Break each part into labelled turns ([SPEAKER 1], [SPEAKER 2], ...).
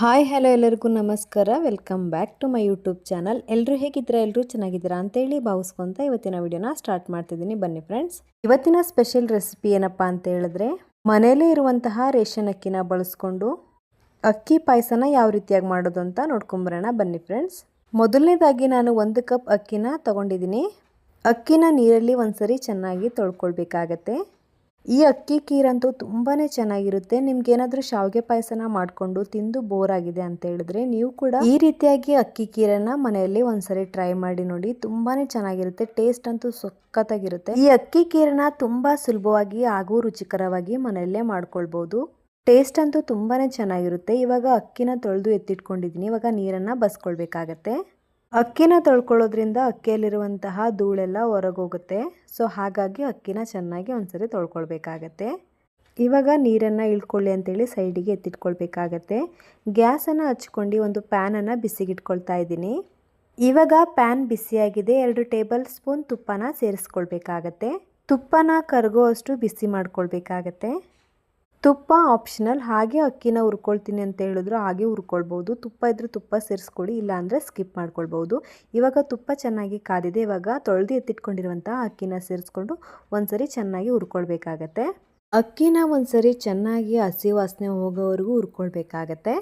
[SPEAKER 1] Hi, hello ಎಲ್ಲರಿಗೂ ನಮಸ್ಕಾರ. Welcome back to my YouTube channel. ಎಲ್ಲರೂ ಹೇಗಿದ್ದೀರಾ? ಎಲ್ಲರೂ ಚೆನ್ನಾಗಿದ್ದೀರಾ ಅಂತೇಳಿ ಭಾವಿಸ್ಕೊತ ಇವತ್ತಿನ ವಿಡಿಯೋನ ಸ್ಟಾರ್ಟ್ ಮಾಡ್ತಿದ್ದೀನಿ. ಬನ್ನಿ ಫ್ರೆಂಡ್ಸ್. ಇವತ್ತಿನ ಸ್ಪೆಷಲ್ ರೆಸಿಪಿ ಏನಪ್ಪ ಅಂತ ಹೇಳಿದ್ರೆ ಮನೆಯಲ್ಲೇ ಇರುವಂತಹ ರೇಷನ್ ಅಕ್ಕಿನ ಬಳಸ್ಕೊಂಡು ಅಕ್ಕಿ ಪಾಯಸನ ಯಾವ ರೀತಿಯಾಗಿ ಮಾಡೋದು ಅಂತ ನೋಡ್ಕೊಂಬರೋಣ. ಬನ್ನಿ ಫ್ರೆಂಡ್ಸ್. ಮೊದಲನೇದಾಗಿ ನಾನು ಒಂದು ಕಪ್ ಅಕ್ಕಿನ ತಗೊಂಡಿದ್ದೀನಿ. ಅಕ್ಕಿನ ನೀರಲ್ಲಿ ಒಂದ್ಸರಿ ಚೆನ್ನಾಗಿ ತೊಳ್ಕೊಳ್ಬೇಕಾಗತ್ತೆ. ಈ ಅಕ್ಕಿ ಕೀರಂತೂ ತುಂಬಾ ಚೆನ್ನಾಗಿರುತ್ತೆ. ನಿಮ್ಗೆ ಏನಾದರೂ ಶಾವಿಗೆ ಪಾಯಸನ ಮಾಡಿಕೊಂಡು ತಿಂದು ಬೋರ್ ಆಗಿದೆ ಅಂತ ಹೇಳಿದ್ರೆ ನೀವು ಕೂಡ ಈ ರೀತಿಯಾಗಿ ಅಕ್ಕಿ ಕೀರನ್ನ ಮನೆಯಲ್ಲಿ ಒಂದ್ಸರಿ ಟ್ರೈ ಮಾಡಿ ನೋಡಿ. ತುಂಬಾನೇ ಚೆನ್ನಾಗಿರುತ್ತೆ. ಟೇಸ್ಟ್ ಅಂತೂ ಸಖತ್ತಾಗಿರುತ್ತೆ. ಈ ಅಕ್ಕಿ ಕೀರನ್ನ ತುಂಬಾ ಸುಲಭವಾಗಿ ಹಾಗೂ ರುಚಿಕರವಾಗಿ ಮನೆಯಲ್ಲೇ ಮಾಡ್ಕೊಳ್ಬಹುದು ಟೇಸ್ಟ್ ಅಂತೂ ತುಂಬಾನೇ ಚೆನ್ನಾಗಿರುತ್ತೆ. ಇವಾಗ ಅಕ್ಕಿನ ತೊಳೆದು ಎತ್ತಿಟ್ಕೊಂಡಿದ್ದೀನಿ. ಇವಾಗ ನೀರನ್ನ ಬಸ್ಕೊಳ್ಬೇಕಾಗತ್ತೆ. ಅಕ್ಕಿನ ತೊಳ್ಕೊಳ್ಳೋದ್ರಿಂದ ಅಕ್ಕಿಯಲ್ಲಿರುವಂತಹ ಧೂಳೆಲ್ಲ ಹೊರಗೋಗುತ್ತೆ. ಸೊ ಹಾಗಾಗಿ ಅಕ್ಕಿನ ಚೆನ್ನಾಗಿ ಒಂದ್ಸರಿ ತೊಳ್ಕೊಳ್ಬೇಕಾಗತ್ತೆ. ಇವಾಗ ನೀರನ್ನು ಇಳ್ಕೊಳ್ಳಿ ಅಂತೇಳಿ ಸೈಡಿಗೆ ಎತ್ತಿಟ್ಕೊಳ್ಬೇಕಾಗತ್ತೆ. ಗ್ಯಾಸನ್ನು ಹಚ್ಕೊಂಡು ಒಂದು ಪ್ಯಾನನ್ನು ಬಿಸಿಗಿಟ್ಕೊಳ್ತಾ ಇದ್ದೀನಿ. ಇವಾಗ ಪ್ಯಾನ್ ಬಿಸಿಯಾಗಿದೆ. ಎರಡು ಟೇಬಲ್ ಸ್ಪೂನ್ ತುಪ್ಪನ ಸೇರಿಸ್ಕೊಳ್ಬೇಕಾಗತ್ತೆ. ತುಪ್ಪನ ಕರಗೋ ಅಷ್ಟು ಬಿಸಿ ಮಾಡ್ಕೊಳ್ಬೇಕಾಗತ್ತೆ. ತುಪ್ಪ ಆಪ್ಷನಲ್ ಹಾಗೆ ಅಕ್ಕಿನ ಹುರ್ಕೊಳ್ತೀನಿ ಅಂತ ಹೇಳಿದ್ರು ಹಾಗೆ ಹುರ್ಕೊಳ್ಬೋದು. ತುಪ್ಪ ಇದ್ದರೆ ತುಪ್ಪ ಸೇರಿಸ್ಕೊಳ್ಳಿ ಇಲ್ಲಾಂದರೆ ಸ್ಕಿಪ್ ಮಾಡ್ಕೊಳ್ಬೋದು. ಇವಾಗ ತುಪ್ಪ ಚೆನ್ನಾಗಿ ಕಾದಿದೆ, ಇವಾಗ ತೊಳೆದು ಎತ್ತಿಟ್ಕೊಂಡಿರುವಂಥ ಅಕ್ಕಿನ ಸೇರಿಸ್ಕೊಂಡು ಒಂದ್ಸರಿ ಚೆನ್ನಾಗಿ ಹುರ್ಕೊಳ್ಬೇಕಾಗತ್ತೆ. ಅಕ್ಕಿನ ಒಂದ್ಸರಿ ಚೆನ್ನಾಗಿ ಹಸಿ ವಾಸನೆ ಹೋಗೋವರೆಗೂ ಹುರ್ಕೊಳ್ಬೇಕಾಗತ್ತೆ.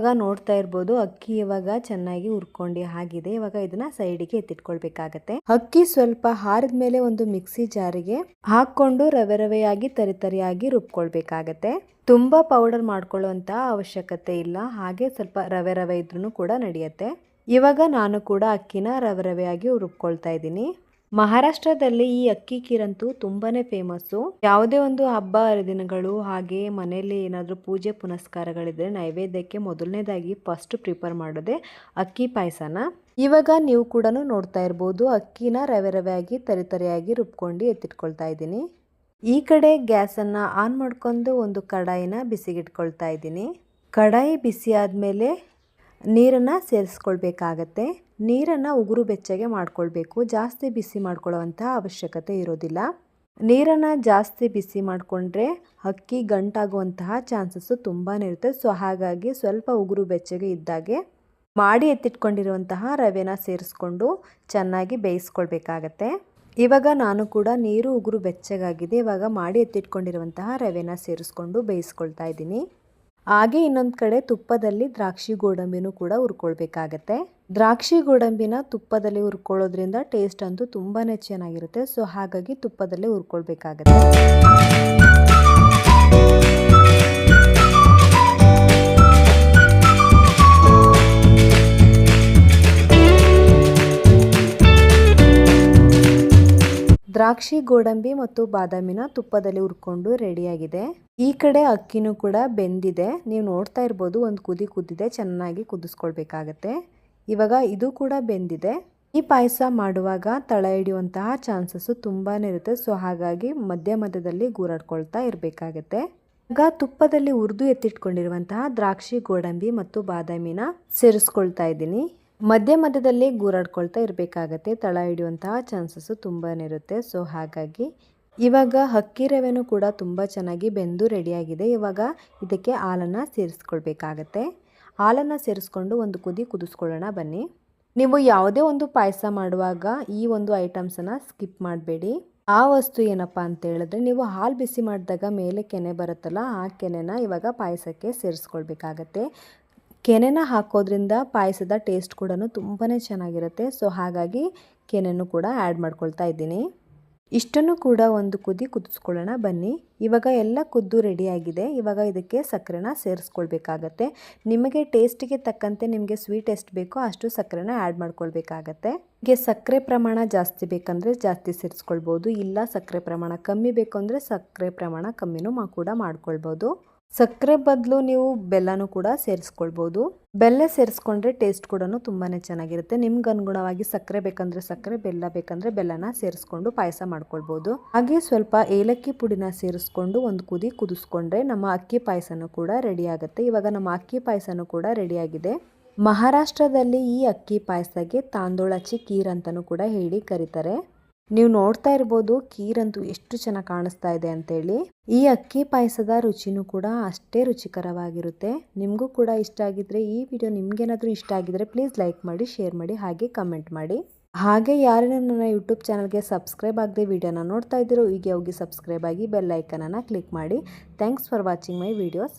[SPEAKER 1] ಇವಾಗ ನೋಡ್ತಾ ಇರ್ಬೋದು, ಅಕ್ಕಿ ಇವಾಗ ಚೆನ್ನಾಗಿ ಉರ್ಕೊಂಡಿ ಆಗಿದೆ. ಇವಾಗ ಇದನ್ನ ಸೈಡಿಗೆ ಎತ್ತಿಟ್ಕೊಳ್ಬೇಕಾಗತ್ತೆ. ಅಕ್ಕಿ ಸ್ವಲ್ಪ ಹಾರದ ಮೇಲೆ ಒಂದು ಮಿಕ್ಸಿ ಜಾರಿಗೆ ಹಾಕೊಂಡು ರವೆ ರವೆಯಾಗಿ, ತರಿ ತರಿಯಾಗಿ ರುಬ್ಕೊಳ್ಬೇಕಾಗತ್ತೆ. ತುಂಬಾ ಪೌಡರ್ ಮಾಡ್ಕೊಳ್ಳುವಂತ ಅವಶ್ಯಕತೆ ಇಲ್ಲ. ಹಾಗೆ ಸ್ವಲ್ಪ ರವೆ ರವೆ ಇದ್ರೂ ಕೂಡ ನಡೆಯುತ್ತೆ. ಇವಾಗ ನಾನು ಕೂಡ ಅಕ್ಕಿನ ರವೆ ರವೆಯಾಗಿ ರುಬ್ಕೊಳ್ತಾ ಇದ್ದೀನಿ. ಮಹಾರಾಷ್ಟ್ರದಲ್ಲಿ ಈ ಅಕ್ಕಿ ಕೀರಂತೂ ತುಂಬಾನೇ ಫೇಮಸ್ಸು ಯಾವುದೇ ಒಂದು ಹಬ್ಬ, ಹರಿದಿನಗಳು ಹಾಗೆ ಮನೆಯಲ್ಲಿ ಏನಾದರೂ ಪೂಜೆ, ಪುನಸ್ಕಾರಗಳಿದ್ರೆ ನೈವೇದ್ಯಕ್ಕೆ ಮೊದಲನೇದಾಗಿ ಫಸ್ಟ್ ಪ್ರಿಪೇರ್ ಮಾಡೋದೆ ಅಕ್ಕಿ ಪಾಯಸನ. ಇವಾಗ ನೀವು ಕೂಡ ನೋಡ್ತಾ ಇರ್ಬೋದು, ಅಕ್ಕಿನ ರವೆ ರವೆಯಾಗಿ, ತರಿ ತರಿಯಾಗಿ ರುಬ್ಕೊಂಡು ಎತ್ತಿಟ್ಕೊಳ್ತಾ ಇದ್ದೀನಿ. ಈ ಕಡೆ ಗ್ಯಾಸನ್ನು ಆನ್ ಮಾಡ್ಕೊಂಡು ಒಂದು ಕಡಾಯಿನ ಬಿಸಿಗಿಟ್ಕೊಳ್ತಾ ಇದ್ದೀನಿ. ಕಡಾಯಿ ಬಿಸಿ ಆದಮೇಲೆ ನೀರನ್ನು ಸೇರಿಸ್ಕೊಳ್ಬೇಕಾಗತ್ತೆ ನೀರನ್ನು ಉಗುರು ಬೆಚ್ಚಗೆ ಮಾಡ್ಕೊಳ್ಬೇಕು. ಜಾಸ್ತಿ ಬಿಸಿ ಮಾಡ್ಕೊಳ್ಳೋವಂಥ ಅವಶ್ಯಕತೆ ಇರೋದಿಲ್ಲ. ನೀರನ್ನು ಜಾಸ್ತಿ ಬಿಸಿ ಮಾಡಿಕೊಂಡ್ರೆ ಅಕ್ಕಿ ಗಂಟಾಗುವಂತಹ ಚಾನ್ಸಸ್ಸು ತುಂಬಾ ಇರುತ್ತೆ. ಸೊ, ಹಾಗಾಗಿ ಸ್ವಲ್ಪ ಉಗುರು ಬೆಚ್ಚಗೆ ಇದ್ದಾಗೆ ಮಾಡಿ ಎತ್ತಿಟ್ಕೊಂಡಿರುವಂತಹ ರವೆನ ಸೇರಿಸ್ಕೊಂಡು ಚೆನ್ನಾಗಿ ಬೇಯಿಸ್ಕೊಳ್ಬೇಕಾಗತ್ತೆ. ಇವಾಗ ನಾನು ಕೂಡ ನೀರು ಉಗುರು ಬೆಚ್ಚಗಾಗಿದೆ. ಇವಾಗ ಮಾಡಿ ಎತ್ತಿಟ್ಕೊಂಡಿರುವಂತಹ ರವೆನ ಸೇರಿಸ್ಕೊಂಡು ಬೇಯಿಸ್ಕೊಳ್ತಾ ಇದ್ದೀನಿ. ಹಾಗೆ ಇನ್ನೊಂದು ಕಡೆ ತುಪ್ಪದಲ್ಲಿ ದ್ರಾಕ್ಷಿ ಗೋಡಂಬಿನೂ ಕೂಡ ಹುರ್ಕೊಳ್ಬೇಕಾಗತ್ತೆ. ದ್ರಾಕ್ಷಿ ಗೋಡಂಬಿನ ತುಪ್ಪದಲ್ಲಿ ಹುರ್ಕೊಳ್ಳೋದ್ರಿಂದ ಟೇಸ್ಟ್ ಅಂತೂ ತುಂಬಾ ಚೆನ್ನಾಗಿರುತ್ತೆ. ಸೊ ಹಾಗಾಗಿ ತುಪ್ಪದಲ್ಲೇ ಹುರ್ಕೊಳ್ಬೇಕಾಗತ್ತೆ. ದ್ರಾಕ್ಷಿ, ಗೋಡಂಬಿ ಮತ್ತು ಬಾದಾಮಿನ ತುಪ್ಪದಲ್ಲಿ ಹುರ್ಕೊಂಡು ರೆಡಿಯಾಗಿದೆ. ಈ ಕಡೆ ಅಕ್ಕಿನೂ ಕೂಡ ಬೆಂದಿದೆ. ನೀವು ನೋಡ್ತಾ ಇರ್ಬೋದು, ಒಂದು ಕುದಿ ಕುದ್ದಿದೆ, ಚೆನ್ನಾಗಿ ಕುದಿಸ್ಕೊಳ್ಬೇಕಾಗತ್ತೆ. ಇವಾಗ ಇದು ಕೂಡ ಬೆಂದಿದೆ. ಈ ಪಾಯಸ ಮಾಡುವಾಗ ತಳ ಹಿಡಿಯುವಂತಹ ಚಾನ್ಸಸ್ಸು ತುಂಬಾ ಇರುತ್ತೆ. ಸೊ, ಹಾಗಾಗಿ ಮಧ್ಯ ಮಧ್ಯದಲ್ಲಿ ಗೂರಾಡ್ಕೊಳ್ತಾ ಇರಬೇಕಾಗತ್ತೆ. ಈಗ ತುಪ್ಪದಲ್ಲಿ ಉರಿದು ಎತ್ತಿಟ್ಕೊಂಡಿರುವಂತಹ ದ್ರಾಕ್ಷಿ, ಗೋಡಂಬಿ ಮತ್ತು ಬಾದಾಮಿನ ಸೇರಿಸ್ಕೊಳ್ತಾ ಇದ್ದೀನಿ. ಮಧ್ಯ ಮಧ್ಯದಲ್ಲಿ ಗೂರಾಡ್ಕೊಳ್ತಾ ಇರಬೇಕಾಗತ್ತೆ, ತಳ ಹಿಡಿಯುವಂತಹ ಚಾನ್ಸಸ್ಸು ತುಂಬಾ ಇರುತ್ತೆ. ಸೊ ಹಾಗಾಗಿ ಇವಾಗ ಅಕ್ಕಿ ರವೆನೂ ಕೂಡ ತುಂಬ ಚೆನ್ನಾಗಿ ಬೆಂದು ರೆಡಿಯಾಗಿದೆ. ಇವಾಗ ಇದಕ್ಕೆ ಹಾಲನ್ನು ಸೇರಿಸ್ಕೊಳ್ಬೇಕಾಗತ್ತೆ. ಹಾಲನ್ನು ಸೇರಿಸ್ಕೊಂಡು ಒಂದು ಕುದಿ ಕುದಿಸ್ಕೊಳ್ಳೋಣ ಬನ್ನಿ. ನೀವು ಯಾವುದೇ ಒಂದು ಪಾಯಸ ಮಾಡುವಾಗ ಈ ಒಂದು ಐಟಮ್ಸನ್ನು ಸ್ಕಿಪ್ ಮಾಡಬೇಡಿ. ಆ ವಸ್ತು ಏನಪ್ಪ ಅಂತ ಹೇಳಿದ್ರೆ, ನೀವು ಹಾಲು ಬಿಸಿ ಮಾಡಿದಾಗ ಮೇಲೆ ಕೆನೆ ಬರುತ್ತಲ್ಲ, ಆ ಕೆನೆನ ಇವಾಗ ಪಾಯಸಕ್ಕೆ ಸೇರಿಸ್ಕೊಳ್ಬೇಕಾಗತ್ತೆ. ಕೆನೆನ ಹಾಕೋದ್ರಿಂದ ಪಾಯಸದ ಟೇಸ್ಟ್ ಕೂಡ ತುಂಬಾ ಚೆನ್ನಾಗಿರುತ್ತೆ. ಸೊ, ಹಾಗಾಗಿ ಕೆನೆನೂ ಕೂಡ ಆ್ಯಡ್ ಮಾಡ್ಕೊಳ್ತಾ ಇದ್ದೀನಿ. ಇಷ್ಟನ್ನು ಕೂಡ ಒಂದು ಕುದಿ ಕುದಿಸ್ಕೊಳ್ಳೋಣ, ಬನ್ನಿ. ಇವಾಗ ಎಲ್ಲ ಕುದ್ದು ರೆಡಿಯಾಗಿದೆ ಇವಾಗ ಇದಕ್ಕೆ ಸಕ್ಕರೆನ ಸೇರಿಸ್ಕೊಳ್ಬೇಕಾಗತ್ತೆ. ನಿಮಗೆ ಟೇಸ್ಟಿಗೆ ತಕ್ಕಂತೆ ನಿಮಗೆ ಸ್ವೀಟ್ ಎಷ್ಟು ಬೇಕೋ ಅಷ್ಟು ಸಕ್ಕರೆನ ಆ್ಯಡ್ ಮಾಡ್ಕೊಳ್ಬೇಕಾಗತ್ತೆ. ಹೀಗೆ ಸಕ್ಕರೆ ಪ್ರಮಾಣ ಜಾಸ್ತಿ ಬೇಕಂದರೆ ಜಾಸ್ತಿ ಸೇರಿಸ್ಕೊಳ್ಬೋದು. ಇಲ್ಲ ಸಕ್ಕರೆ ಪ್ರಮಾಣ ಕಮ್ಮಿ ಬೇಕು ಅಂದರೆ ಸಕ್ಕರೆ ಪ್ರಮಾಣ ಕಮ್ಮಿನೂ ಕೂಡ ಮಾಡ್ಕೊಳ್ಬೋದು. ಸಕ್ಕರೆ ಬದಲು ನೀವು ಬೆಲ್ಲನೂ ಕೂಡ ಸೇರಿಸ್ಕೊಳ್ಬೋದು. ಬೆಲ್ಲ ಸೇರಿಸ್ಕೊಂಡ್ರೆ ಟೇಸ್ಟ್ ಕೂಡ ತುಂಬಾ ಚೆನ್ನಾಗಿರುತ್ತೆ. ನಿಮ್ಗೆ ಅನುಗುಣವಾಗಿ ಸಕ್ಕರೆ ಬೇಕಂದ್ರೆ ಸಕ್ಕರೆ, ಬೆಲ್ಲ ಬೇಕಂದ್ರೆ ಬೆಲ್ಲನ ಸೇರಿಸ್ಕೊಂಡು ಪಾಯಸ ಮಾಡ್ಕೊಳ್ಬೋದು. ಹಾಗೆ ಸ್ವಲ್ಪ ಏಲಕ್ಕಿ ಪುಡಿನ ಸೇರಿಸ್ಕೊಂಡು ಒಂದು ಕುದಿ ಕುದಿಸ್ಕೊಂಡ್ರೆ ನಮ್ಮ ಅಕ್ಕಿ ಪಾಯಸನೂ ಕೂಡ ರೆಡಿ ಆಗುತ್ತೆ. ಇವಾಗ ನಮ್ಮ ಅಕ್ಕಿ ಪಾಯಸನೂ ಕೂಡ ರೆಡಿಯಾಗಿದೆ ಮಹಾರಾಷ್ಟ್ರದಲ್ಲಿ ಈ ಅಕ್ಕಿ ಪಾಯಸಕ್ಕೆ ತಾಂದೋಳಚಿ ಕೀರ್ ಅಂತಲೂ ಕೂಡ ಹೇಳಿ ಕರೀತಾರೆ. ನೀವು ನೋಡ್ತಾ ಇರ್ಬೋದು ಕೀರಂತೂ ಎಷ್ಟು ಚೆನ್ನಾಗಿ ಕಾಣಿಸ್ತಾ ಇದೆ ಅಂತೇಳಿ. ಈ ಅಕ್ಕಿ ಪಾಯಸದ ರುಚಿನೂ ಕೂಡ ಅಷ್ಟೇ ರುಚಿಕರವಾಗಿರುತ್ತೆ. ನಿಮಗೂ ಕೂಡ ಇಷ್ಟ ಆಗಿದ್ರೆ ಈ ವಿಡಿಯೋ ನಿಮ್ಗೇನಾದರೂ ಇಷ್ಟ ಆಗಿದ್ರೆ ಪ್ಲೀಸ್ ಲೈಕ್ ಮಾಡಿ, ಶೇರ್ ಮಾಡಿ, ಹಾಗೆ ಕಮೆಂಟ್ ಮಾಡಿ. ಹಾಗೆ ಯಾರೇನೂ ನನ್ನ ಯೂಟ್ಯೂಬ್ ಚಾನಲ್ಗೆ ಸಬ್ಸ್ಕ್ರೈಬ್ ಆಗದೆ ವಿಡಿಯೋನ ನೋಡ್ತಾ ಇದ್ದೀರೋ, ಹೀಗೆ ಹೋಗಿ ಸಬ್ಸ್ಕ್ರೈಬ್ ಆಗಿ ಬೆಲ್ ಐಕನನ್ನು ಕ್ಲಿಕ್ ಮಾಡಿ. Thanks for watching my videos.